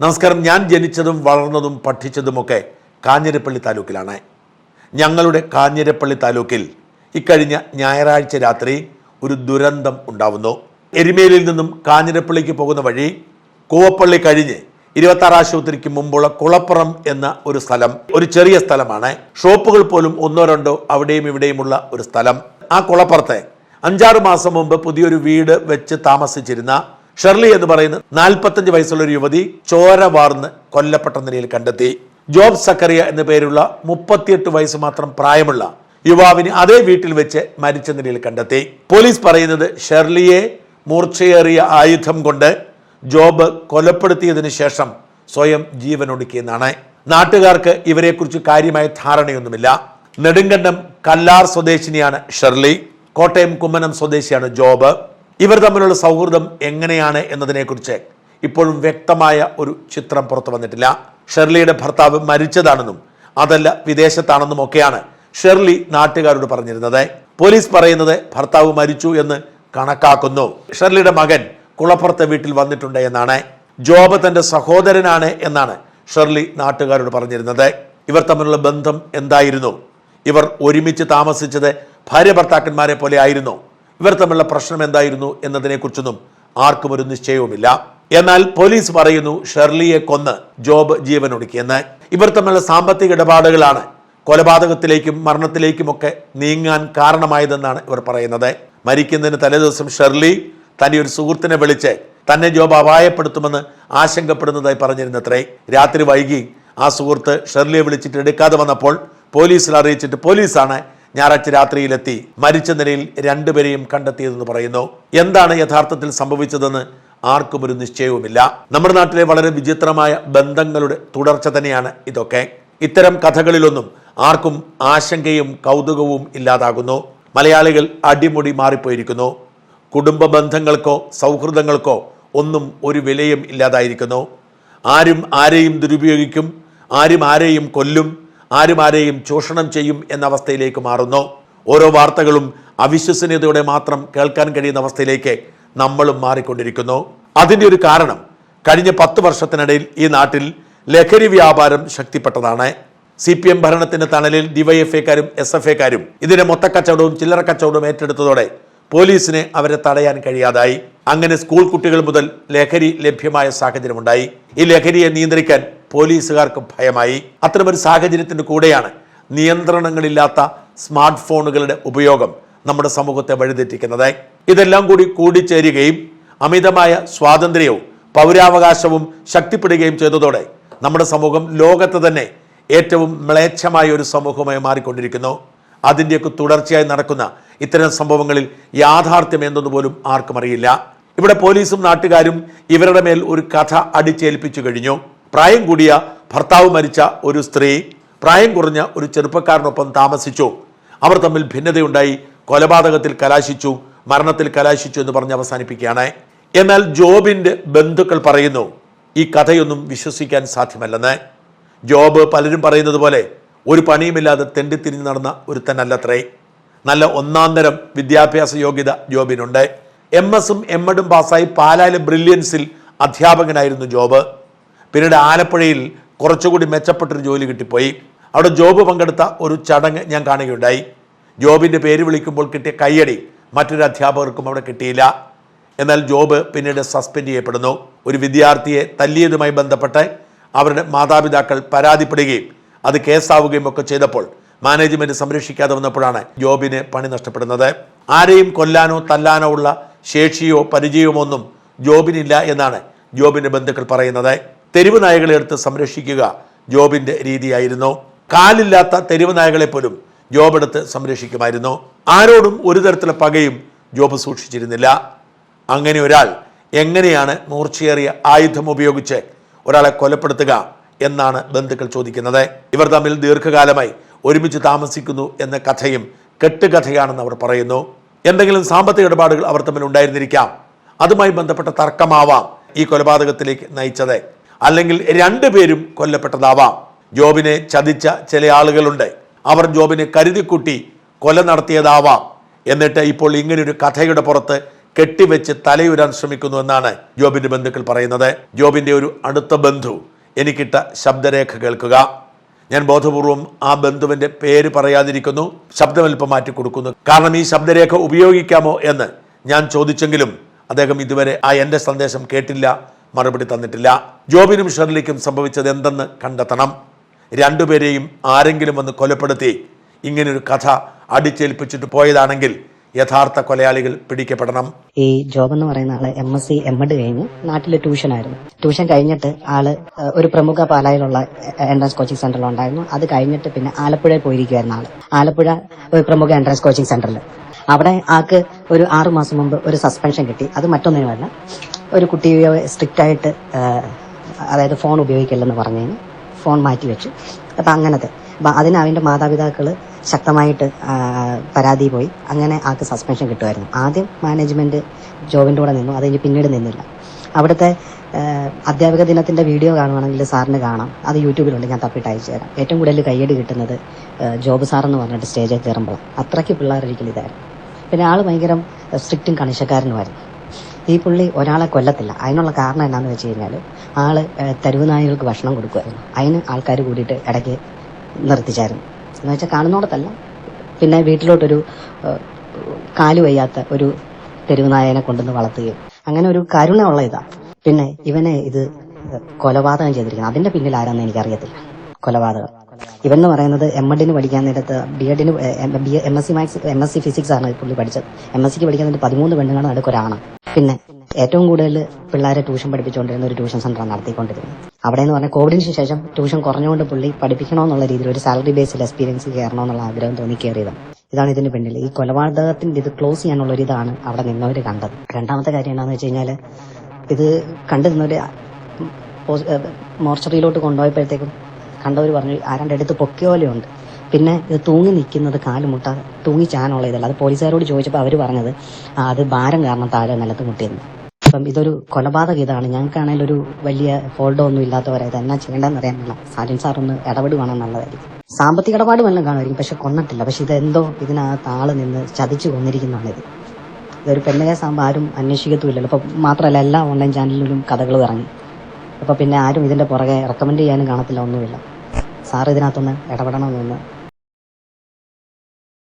നമസ്കാരം. ഞാൻ ജനിച്ചതും വളർന്നതും പഠിച്ചതുമൊക്കെ കാഞ്ഞിരപ്പള്ളി താലൂക്കിലാണ്. ഞങ്ങളുടെ കാഞ്ഞിരപ്പള്ളി താലൂക്കിൽ ഇക്കഴിഞ്ഞ ഞായറാഴ്ച രാത്രി ഒരു ദുരന്തം ഉണ്ടാവുന്നു. എരുമേലിൽ നിന്നും കാഞ്ഞിരപ്പള്ളിക്ക് പോകുന്ന വഴി കൂവപ്പള്ളി കഴിഞ്ഞ് ഇരുപത്താറ് ആശുപത്രിക്ക് മുമ്പുള്ള കുളപ്പുറം എന്ന ഒരു സ്ഥലം ഒരു ചെറിയ സ്ഥലമാണ്. ഷോപ്പുകൾ പോലും ഒന്നോ രണ്ടോ അവിടെയും ഇവിടെയുമുള്ള ഒരു സ്ഥലം. ആ കുളപ്പുറത്തെ അഞ്ചാറ് മാസം മുമ്പ് പുതിയൊരു വീട് വെച്ച് താമസിച്ചിരുന്ന ഷെർലി എന്ന് പറയുന്ന നാൽപ്പത്തഞ്ച് വയസ്സുള്ള ഒരു യുവതി ചോര വാർന്ന് കൊല്ലപ്പെട്ട നിലയിൽ കണ്ടെത്തി. ജോബ് സക്കറിയ എന്ന പേരുള്ള മുപ്പത്തിയെട്ട് വയസ്സ് മാത്രം പ്രായമുള്ള യുവാവിന് അതേ വീട്ടിൽ വെച്ച് മരിച്ച നിലയിൽ കണ്ടെത്തി. പോലീസ് പറയുന്നത് ഷെർലിയെ മൂർച്ചയേറിയ ആയുധം കൊണ്ട് ജോബ് കൊലപ്പെടുത്തിയതിന് ശേഷം സ്വയം ജീവനൊടുക്കിയെന്നാണ്. നാട്ടുകാർക്ക് ഇവരെക്കുറിച്ച് കാര്യമായ ധാരണയൊന്നുമില്ല. നെടുങ്കണ്ടം കല്ലാർ സ്വദേശിനിയാണ് ഷെർലി. കോട്ടയം കുമ്മനം സ്വദേശിയാണ് ജോബ്. ഇവർ തമ്മിലുള്ള സൗഹൃദം എങ്ങനെയാണ് എന്നതിനെക്കുറിച്ച് ഇപ്പോഴും വ്യക്തമായ ഒരു ചിത്രം പുറത്തു വന്നിട്ടില്ല. ഷെർലിയുടെ ഭർത്താവ് മരിച്ചതാണെന്നും അതല്ല വിദേശത്താണെന്നും ഒക്കെയാണ് ഷെർലി നാട്ടുകാരോട് പറഞ്ഞിരുന്നത്. പോലീസ് പറയുന്നത് ഭർത്താവ് മരിച്ചു എന്ന് കണക്കാക്കുന്നു. ഷെർലിയുടെ മകൻ കുളപ്പുറത്തെ വീട്ടിൽ വന്നിട്ടുണ്ട് എന്നാണ്. ജോബ് തന്റെ സഹോദരനാണ് എന്നാണ് ഷെർലി നാട്ടുകാരോട് പറഞ്ഞിരുന്നത്. ഇവർ തമ്മിലുള്ള ബന്ധം എന്തായിരുന്നു? ഇവർ ഒരുമിച്ച് താമസിച്ചത് ഭാര്യ ഭർത്താക്കന്മാരെ പോലെ ആയിരുന്നു. ഇവർ തമ്മിലുള്ള പ്രശ്നം എന്തായിരുന്നു എന്നതിനെക്കുറിച്ചൊന്നും ആർക്കും ഒരു നിശ്ചയവുമില്ല. എന്നാൽ പോലീസ് പറയുന്നു ഷെർലിയെ കൊന്ന് ജോബ് ജീവനൊടുക്കിയെന്ന്. ഇവർ തമ്മിലുള്ള സാമ്പത്തിക ഇടപാടുകളാണ് കൊലപാതകത്തിലേക്കും മരണത്തിലേക്കുമൊക്കെ നീങ്ങാൻ കാരണമായതെന്നാണ് ഇവർ പറയുന്നത്. മരിക്കുന്നതിന് തലേദിവസം ഷെർലി തന്റെ ഒരു സുഹൃത്തിനെ വിളിച്ച് തന്നെ ജോബ് അപായപ്പെടുത്തുമെന്ന് ആശങ്കപ്പെടുന്നതായി പറഞ്ഞിരുന്നത്രേ. രാത്രി വൈകി ആ സുഹൃത്ത് ഷെർലിയെ വിളിച്ചിട്ട് എടുക്കാതെ വന്നപ്പോൾ പോലീസിൽ അറിയിച്ചിട്ട് പോലീസാണ് ഞായറാഴ്ച രാത്രിയിലെത്തി മരിച്ച നിലയിൽ രണ്ടുപേരെയും കണ്ടെത്തിയതെന്ന് പറയുന്നു. എന്താണ് യഥാർത്ഥത്തിൽ സംഭവിച്ചതെന്ന് ആർക്കും ഒരു നിശ്ചയവുമില്ല. നമ്മുടെ നാട്ടിലെ വളരെ വിചിത്രമായ ബന്ധങ്ങളുടെ തുടർച്ച തന്നെയാണ് ഇതൊക്കെ. ഇത്തരം കഥകളിലൊന്നും ആർക്കും ആശങ്കയും കൗതുകവും ഇല്ലാതാകുന്നു. മലയാളികൾ അടിമുടി മാറിപ്പോയിരിക്കുന്നു. കുടുംബ ബന്ധങ്ങൾക്കോ സൗഹൃദങ്ങൾക്കോ ഒന്നും ഒരു വിലയും ഇല്ലാതായിരിക്കുന്നു. ആരും ആരെയും ദുരുപയോഗിക്കും ആരും ആരെയും കൊല്ലും ആരും ആരെയും ചൂഷണം ചെയ്യും എന്ന അവസ്ഥയിലേക്ക് മാറുന്നു. ഓരോ വാർത്തകളും അവിശ്വസനീയതയോടെ മാത്രം കേൾക്കാൻ കഴിയുന്ന അവസ്ഥയിലേക്ക് നമ്മളും മാറിക്കൊണ്ടിരിക്കുന്നു. അതിന്റെ ഒരു കാരണം കഴിഞ്ഞ പത്ത് വർഷത്തിനിടയിൽ ഈ നാട്ടിൽ ലഹരി വ്യാപാരം ശക്തിപ്പെട്ടതാണ്. സി പി എം ഭരണത്തിന്റെ തണലിൽ ഡിവൈഎഫ്ഐക്കാരും എസ് എഫ് എക്കാരും ഇതിന്റെ മൊത്തക്കച്ചവടവും ചില്ലറ കച്ചവടവും ഏറ്റെടുത്തതോടെ പോലീസിന് അവരെ തടയാൻ കഴിയാതായി. അങ്ങനെ സ്കൂൾ കുട്ടികൾ മുതൽ ലഹരി ലഭ്യമായ സാഹചര്യമുണ്ടായി. ഈ ലഹരിയെ നിയന്ത്രിക്കാൻ പോലീസുകാർക്ക് ഭയമായി. അത്തരമൊരു സാഹചര്യത്തിന്റെ കൂടെയാണ് നിയന്ത്രണങ്ങളില്ലാത്ത സ്മാർട്ട് ഫോണുകളുടെ ഉപയോഗം നമ്മുടെ സമൂഹത്തെ വഴിതെറ്റിക്കുന്നത്. ഇതെല്ലാം കൂടി കൂടിച്ചേരുകയും അമിതമായ സ്വാതന്ത്ര്യവും പൗരാവകാശവും ശക്തിപ്പെടുകയും ചെയ്തതോടെ നമ്മുടെ സമൂഹം ലോകത്ത് തന്നെ ഏറ്റവും മ്ലേച്ഛമായ ഒരു സമൂഹമായി മാറിക്കൊണ്ടിരിക്കുന്നു. അതിന്റെയൊക്കെ തുടർച്ചയായി നടക്കുന്ന ഇത്തരം സംഭവങ്ങളിൽ യാഥാർത്ഥ്യം എന്തെന്ന് പോലും ആർക്കും അറിയില്ല. ഇവിടെ പോലീസും നാട്ടുകാരും ഇവരുടെ മേൽ ഒരു കഥ അടിച്ചേൽപ്പിച്ചു കഴിഞ്ഞു. പ്രായം കൂടിയ ഭർത്താവ് മരിച്ച ഒരു സ്ത്രീ പ്രായം കുറഞ്ഞ ഒരു ചെറുപ്പക്കാരനൊപ്പം താമസിച്ചു. അവർ തമ്മിൽ ഭിന്നതയുണ്ടായി. കൊലപാതകത്തിൽ കലാശിച്ചു. മരണത്തിൽ കലാശിച്ചു എന്ന് പറഞ്ഞ് അവസാനിപ്പിക്കുകയാണ്. എന്നാൽ ജോബിന്റെ ബന്ധുക്കൾ പറയുന്നു ഈ കഥയൊന്നും വിശ്വസിക്കാൻ സാധ്യമല്ലെന്ന്. ജോബ് പലരും പറയുന്നത് പോലെ ഒരു പണിയുമില്ലാതെ തെണ്ടിത്തിരിഞ്ഞ് നടന്ന ഒരുത്തനല്ലത്രേ. നല്ല ഒന്നാം തരം വിദ്യാഭ്യാസ യോഗ്യത ജോബിനുണ്ട്. എം എസും എം എഡും പാസ്സായി പാലായിലെ ബ്രില്യൻസിൽ അധ്യാപകനായിരുന്നു ജോബ്. പിന്നീട് ആലപ്പുഴയിൽ കുറച്ചുകൂടി മെച്ചപ്പെട്ടൊരു ജോലി കിട്ടിപ്പോയി. അവിടെ ജോബ് പങ്കെടുത്ത ഒരു ചടങ്ങ് ഞാൻ കാണുകയുണ്ടായി. ജോബിന്റെ പേര് വിളിക്കുമ്പോൾ കിട്ടിയ കയ്യടി മറ്റൊരു അധ്യാപകർക്കും അവിടെ കിട്ടിയില്ല. എന്നാൽ ജോബ് പിന്നീട് സസ്പെൻഡ് ചെയ്യപ്പെടുന്നു. ഒരു വിദ്യാർത്ഥിയെ തല്ലിയതുമായി ബന്ധപ്പെട്ട് അവരുടെ മാതാപിതാക്കൾ പരാതിപ്പെടുകയും അത് കേസാവുകയും ഒക്കെ ചെയ്തപ്പോൾ മാനേജ്മെന്റ് സംരക്ഷിക്കാതെ വന്നപ്പോഴാണ് ജോബിന് പണി നഷ്ടപ്പെടുന്നത്. ആരെയും കൊല്ലാനോ തല്ലാനോ ഉള്ള ശേഷിയോ പരിചയമോ ഒന്നും ജോബിനില്ല എന്നാണ് ജോബിന്റെ ബന്ധുക്കൾ പറയുന്നത്. തെരുവ് നായകളെ എടുത്ത് സംരക്ഷിക്കുക ജോബിന്റെ രീതിയായിരുന്നു. കാലില്ലാത്ത തെരുവ് നായകളെ പോലും ജോബ് എടുത്ത് സംരക്ഷിക്കുമായിരുന്നു. ആരോടും ഒരു തരത്തിലുള്ള പകയും ജോബ് സൂക്ഷിച്ചിരുന്നില്ല. അങ്ങനെ ഒരാൾ എങ്ങനെയാണ് മൂർച്ചയേറിയ ആയുധം ഉപയോഗിച്ച് ഒരാളെ കൊലപ്പെടുത്തുക എന്നാണ് ബന്ധുക്കൾ ചോദിക്കുന്നത്. ഇവർ തമ്മിൽ ദീർഘകാലമായി ഒരുമിച്ച് താമസിക്കുന്നു എന്ന കഥയും കെട്ടുകഥയാണെന്ന് അവർ പറയുന്നു. എന്തെങ്കിലും സാമ്പത്തിക ഇടപാടുകൾ അവർ തമ്മിൽ ഉണ്ടായിരുന്നിരിക്കാം. അതുമായി ബന്ധപ്പെട്ട തർക്കമാവാം ഈ കൊലപാതകത്തിലേക്ക് നയിച്ചത്. അല്ലെങ്കിൽ രണ്ടുപേരും കൊല്ലപ്പെട്ടതാവാം. ജോബിനെ ചതിച്ച ചില ആളുകളുണ്ട്. അവർ ജോബിനെ കരുതിക്കുട്ടി കൊല നടത്തിയതാവാം. എന്നിട്ട് ഇപ്പോൾ ഇങ്ങനെയൊരു കഥയുടെ പുറത്ത് കെട്ടിവെച്ച് തലയുരാൻ ശ്രമിക്കുന്നു എന്നാണ് ജോബിന്റെ ബന്ധുക്കൾ പറയുന്നത്. ജോബിന്റെ ഒരു അടുത്ത ബന്ധു. എനിക്കിട്ട ശബ്ദരേഖ കേൾക്കുക. ഞാൻ ബോധപൂർവം ആ ബന്ധുവിന്റെ പേര് പറയാതിരിക്കുന്നു. ശബ്ദമൽപ്പം മാറ്റി കൊടുക്കുന്നു. കാരണം ഈ ശബ്ദരേഖ ഉപയോഗിക്കാമോ എന്ന് ഞാൻ ചോദിച്ചെങ്കിലും അദ്ദേഹം ഇതുവരെ ആ എന്റെ സന്ദേശം കേട്ടില്ല മറുപടി തന്നിട്ടില്ല. ജോബിനും ഷെർലിക്കും സംഭവിച്ചത് എന്തെന്ന് കണ്ടെത്തണം. രണ്ടുപേരെയും ആരെങ്കിലും വന്ന് കൊലപ്പെടുത്തി ഇങ്ങനൊരു കഥ അടിച്ചേൽപ്പിച്ചിട്ട് പോയതാണെങ്കിൽ യഥാർത്ഥ കൊലയാളികൾ പിടിക്കപ്പെടണം. ഈ ജോബ് എന്ന് പറയുന്ന ആൾ M S C M Ed കഴിഞ്ഞ് നാട്ടിൽ ട്യൂഷൻ ആയിരുന്നു. ട്യൂഷൻ കഴിഞ്ഞിട്ട് ആൾ ഒരു പ്രമുഖ പാലായിലുള്ള എൻട്രൻസ് കോച്ചിങ് സെന്ററിൽ ഉണ്ടായിരുന്നു. അത് കഴിഞ്ഞിട്ട് പിന്നെ ആലപ്പുഴയിൽ പോയിരിക്കുമായിരുന്നു ആൾ. ആലപ്പുഴ ഒരു പ്രമുഖ എൻട്രൻസ് കോച്ചിങ് സെന്ററിൽ അവിടെ ആൾക്ക് ഒരു ആറു മാസം മുമ്പ് ഒരു സസ്പെൻഷൻ കിട്ടി. അത് മറ്റൊന്നിനുമല്ല. ഒരു കുട്ടിയെ സ്ട്രിക്റ്റ് ആയിട്ട് അതായത് ഫോൺ ഉപയോഗിക്കില്ലെന്ന് പറഞ്ഞതിന് ഫോൺ മാറ്റി വെച്ചു. അപ്പം അങ്ങനത്തെ. അപ്പം അതിന് അവന്റെ മാതാപിതാക്കൾ ശക്തമായിട്ട് പരാതി പോയി. അങ്ങനെ ആൾക്ക് സസ്പെൻഷൻ കിട്ടുമായിരുന്നു. ആദ്യം മാനേജ്മെന്റ് ജോബിന്റെ കൂടെ നിന്നു. അത് കഴിഞ്ഞ് പിന്നീട് നിന്നില്ല. അവിടുത്തെ അധ്യാപക ദിനത്തിന്റെ വീഡിയോ കാണുവാണെങ്കിൽ സാറിന് കാണാം. അത് യൂട്യൂബിലുണ്ട്. ഞാൻ തപ്പിട്ട് അയച്ചു തരാം. ഏറ്റവും കൂടുതൽ കയ്യടി കിട്ടുന്നത് ജോബ് സാറെന്ന് പറഞ്ഞിട്ട് സ്റ്റേജിൽ കയറുമ്പോൾ അത്രയ്ക്ക് പിള്ളേരൊരിക്കലും ഇതായിരുന്നു. പിന്നെ ആൾ ഭയങ്കര സ്ട്രിക്റ്റും കണിശക്കാരനുമായിരുന്നു. ഈ പുള്ളി ഒരാളെ കൊല്ലത്തില്ല. അതിനുള്ള കാരണം എന്താണെന്ന് വെച്ച് കഴിഞ്ഞാൽ ആൾ തെരുവ് നായകൾക്ക് ഭക്ഷണം കൊടുക്കുമായിരുന്നു അതിന് ആൾക്കാർ കൂടിയിട്ട് ഇടയ്ക്ക് നിർത്തിച്ചായിരുന്നു. എന്ന് വെച്ചാൽ കാണുന്നോടത്തല്ല. പിന്നെ വീട്ടിലോട്ടൊരു കാലു വയ്യാത്ത ഒരു തെരുവ് നായനെ കൊണ്ടുവന്ന് വളർത്തുകയും. അങ്ങനെ ഒരു കരുണയുള്ള ഇതാ. പിന്നെ ഇവനെ ഇത് കൊലപാതകം ചെയ്തിരിക്കുന്നത് അതിന്റെ പിന്നിൽ ആരാന്ന് എനിക്കറിയത്തില്ല. കൊലപാതകം. ഇവൻ എന്ന് പറയുന്നത് എം എഡിന് പഠിക്കാൻ നേരത്ത് B എഡിന് M S C maths M S C physics ആണ് പുള്ളി പഠിച്ചത്. എം എസ് സിക്ക് പഠിക്കാൻ നേരത്ത് പതിമൂന്ന് പെണ്ണുങ്ങളാണ് നടുക്കൊരാണ് പിന്നെ ഏറ്റവും കൂടുതൽ പിള്ളേരെ ട്യൂഷൻ പഠിപ്പിച്ചുകൊണ്ടിരുന്ന ഒരു ട്യൂഷൻ സെന്റർ നടത്തിക്കൊണ്ടിരുന്നത് അവിടെ എന്ന് പറഞ്ഞാൽ കോവിഡിന് ശേഷം ട്യൂഷൻ കുറഞ്ഞുകൊണ്ട് പുള്ളി പഠിപ്പിക്കണമെന്നുള്ള രീതിയിൽ ഒരു സാലറി ബേസിൽ എക്സ്പീരിയൻസ് കയറണമെന്നുള്ള ആഗ്രഹം തോന്നി കയറിയതാണ് ഇതാണ് ഇതിന് പിന്നിൽ. ഈ കൊലപാതകത്തിന്റെ ഇത് ക്ലോസ് ചെയ്യാനുള്ള ഒരു ഇതാണ് അവിടെ നിന്നവർ കണ്ടത്. രണ്ടാമത്തെ കാര്യം എന്താണെന്ന് വെച്ച് കഴിഞ്ഞാൽ ഇത് കണ്ടു നിന്നവർ മോർച്ചറിയിലോട്ട് കൊണ്ടുപോയപ്പോഴത്തേക്കും കണ്ടവർ പറഞ്ഞു ആരാണ്ട് എടുത്ത് പൊക്കിയ പോലെയുണ്ട് പിന്നെ ഇത് തൂങ്ങി നിൽക്കുന്നത് കാലുമുട്ട തൂങ്ങി ചാനുള്ള ഇതല്ല അത് പോലീസുകാരോട് ചോദിച്ചപ്പോൾ അവർ പറഞ്ഞത് അത് ഭാരം കാരണം താഴെ നിലത്ത് മുട്ടിയിരുന്നു അപ്പം ഇതൊരു കൊലപാതക ഇതാണ്. ഞങ്ങൾക്കാണെങ്കിൽ ഒരു വലിയ ഹോൾഡോ ഒന്നും ഇല്ലാത്തവരായത് എന്നാ ചെയ്യേണ്ടതെന്ന് അറിയാനുള്ള സാലിൻ സാർ ഒന്ന് ഇടപെടുവാണ് നല്ലതായിരിക്കും. സാമ്പത്തിക ഇടപാട് വല്ലതും കാണുമായിരിക്കും. പക്ഷെ കൊന്നിട്ടില്ല. പക്ഷെ ഇതെന്തോ ഇതിനകത്ത് ആൾ നിന്ന് ചതിച്ചു കൊന്നിരിക്കുന്നതാണിത് ഇത്. ഇതൊരു പെണ്ണ് കേസാകുമ്പോൾ ആരും അന്വേഷിക്കത്തുമില്ലല്ലോ. അപ്പം മാത്രമല്ല എല്ലാ ഓൺലൈൻ ചാനലിലും കഥകൾ ഇറങ്ങി. അപ്പോൾ പിന്നെ ആരും ഇതിന്റെ പുറകെ റെക്കമെൻഡ് ചെയ്യാനും കാണത്തില്ല ഒന്നുമില്ല. സാർ ഇതിനകത്തൊന്ന് ഇടപെടണമെന്ന്